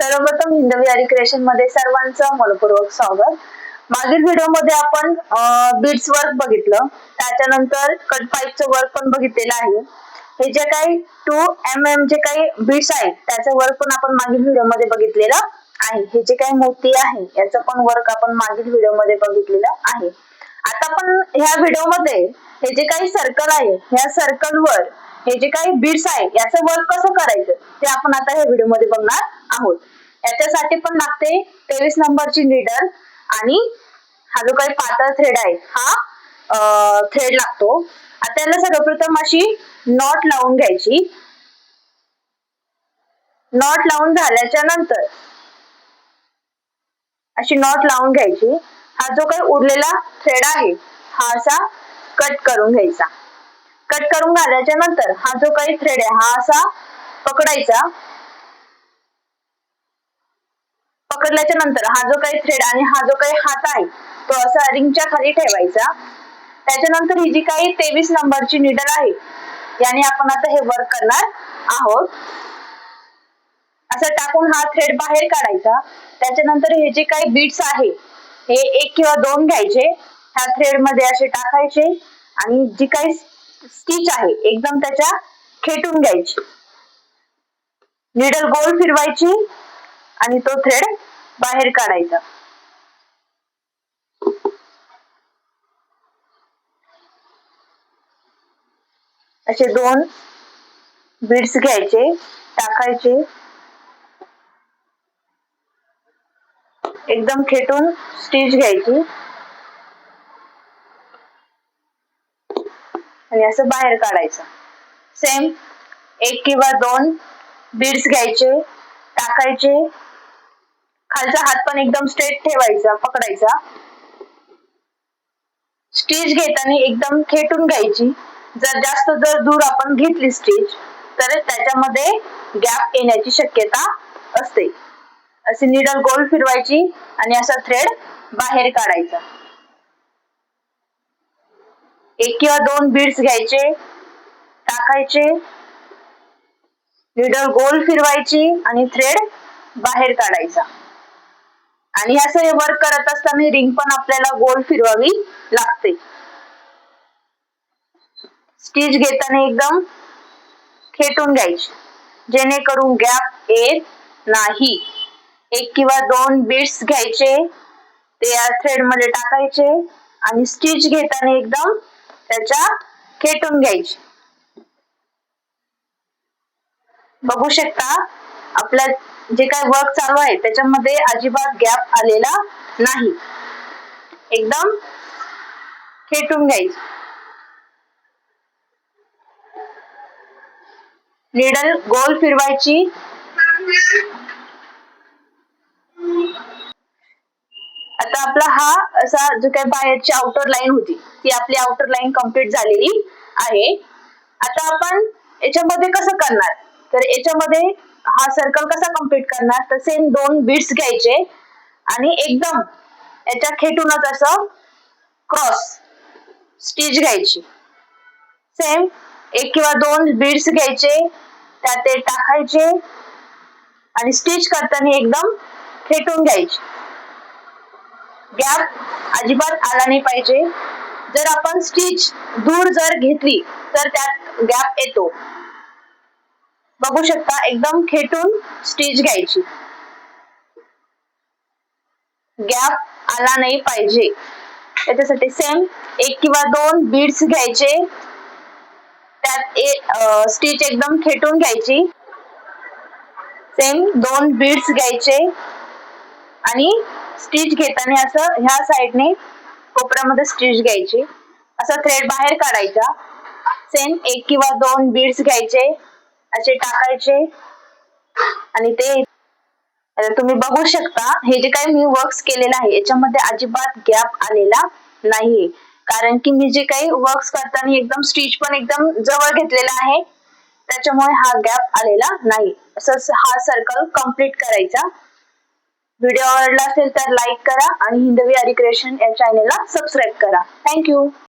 सर्वप्रथम हिंदवी क्रिएशनमध्ये सर्वांचं मनपूर्वक स्वागत. मागील व्हिडिओमध्ये आपण बीड्स वर्क बघितलं. त्याच्यानंतर कट पाईपचं वर्क पण बघितलेलं आहे. हे जे काही टू एम एम जे काही बीड्स आहेत त्याचं वर्क पण आपण मागील व्हिडिओमध्ये बघितलेलं आहे. हे जे काही मोती आहे याचं पण वर्क आपण मागील व्हिडिओमध्ये बघितलेलं आहे. आता पण ह्या व्हिडिओमध्ये हे जे काही सर्कल आहे ह्या सर्कल वर हे जे काही बीड्स आहे याचं वर्क कसं करायचं ते आपण आता ह्या व्हिडिओमध्ये बघणार आहोत. याच्यासाठी पण लागते तेवीस नंबरची निडल आणि हा जो काही पातळ थ्रेड आहे हा थ्रेड लागतो. आता याला सर्वप्रथम अशी नॉट लावून घ्यायची. नॉट लावून झाल्याच्यानंतर अशी नॉट लावून घ्यायची. हा जो काही उरलेला थ्रेड आहे हा असा कट करून घ्यायचा. कट करून घालायच्या नंतर हा जो काही थ्रेड आहे हा असा पकडायचा. पकडल्याच्या नंतर हा जो काही थ्रेड आणि हा जो काही हात आहे तो असा रिंगच्या खाली ठेवायचा. त्याच्यानंतर ही जी काही तेवीस नंबरची निडल आहे याने आपण आता हे वर्क करणार आहोत. असं टाकून हा थ्रेड बाहेर काढायचा. त्याच्यानंतर हे जे काही बीट्स आहे हे एक किंवा दोन घ्यायचे. ह्या थ्रेडमध्ये असे टाकायचे आणि जी काही स्टिच आहे. एकदम त्याच्या खेटून घ्यायची. निडल गोल फिरवायची आणि तो थ्रेड बाहेर काढायचा. असे दोन बीड्स घ्यायचे टाकायचे. एकदम खेटून स्टिच घ्यायची. आणि असं बाहेर काढायचं. सेम एक किंवा दोन बीड्स घ्यायचे टाकायचे. खालचा हात पण एकदम स्ट्रेट ठेवायचा पकडायचा. स्टिच घेताना एकदम खेटून घ्यायची. जर जास्त जर दूर आपण घेतली स्टिच तर त्याच्यामध्ये गॅप येण्याची शक्यता असते. अशी निडल गोल फिरवायची आणि असा थ्रेड बाहेर काढायचा. एक किंवा दोन बीड्स घ्यायचे टाकायचे निडल गोल फिरवायची आणि थ्रेड बाहेर काढायचा. आणि असं हे वर्क करत असताना रिंग पण आपल्याला गोल फिरवावी लागते. स्टिच घेताना एकदम खेटून घ्यायची. जेणेकरून गॅप येत नाही. एक किंवा दोन बीड्स घ्यायचे ते या थ्रेडमध्ये टाकायचे आणि स्टिच घेताना एकदम त्याच्या खेटून घ्यायची. बघू शकता आपल्या जे काय वर्क चालू आहे त्याच्यामध्ये अजिबात गॅप आलेला नाही. एकदम खेटून घ्यायची. निडल गोल फिरवायची. आता आपला हा असा जो काही बाहेरची आउटर लाईन होती ती आपली आउटर लाईन कंप्लीट झालेली आहे. आता आपण याच्यामध्ये कसं करणार? तर याच्यामध्ये हा सर्कल कसा कंप्लीट करणार? तर सेम दोन बीट्स घ्यायचे आणि एकदम याच्या खेटूनच असं क्रॉस स्टिच घ्यायची. सेम एक किंवा दोन बीड्स घ्यायचे त्यात ते टाकायचे आणि स्टिच करताना एकदम खेटून घ्यायची. गॅप अजिबात आला नाही पाहिजे. जर आपण स्टिच दूर जर घेतली तर त्यात गॅप येतो. बघू शकता एकदम खेटून स्टिच घ्यायची. गॅप आला नाही पाहिजे. त्याच्यासाठी सेम एक किंवा दोन बीड्स घ्यायचे. त्यात स्टिच एकदम खेटून घ्यायची. सेम दोन बीड्स घ्यायचे. आणि स्टिच घेताना असं ह्या साईडने कोपऱ्यामध्ये स्टिच घ्यायची. असा थ्रेड बाहेर काढायचा. सेम एक किंवा दोन बीड्स घ्यायचे असे टाकायचे. आणि ते तुम्ही बघू शकता हे जे काही मी वर्क्स केलेलं आहे याच्यामध्ये अजिबात गॅप आलेला नाहीये. कारण की मी जे काही वर्क्स करताना एकदम स्टिच पण एकदम जवळ घेतलेला आहे त्याच्यामुळे हा गॅप आलेला नाही. असं हा सर्कल कंप्लीट करायचा. व्हिडिओ आवडला असेल तर लाईक करा आणि हिंदवी हरी क्रिएशन या चॅनेलला सबस्क्राईब करा. थँक्यू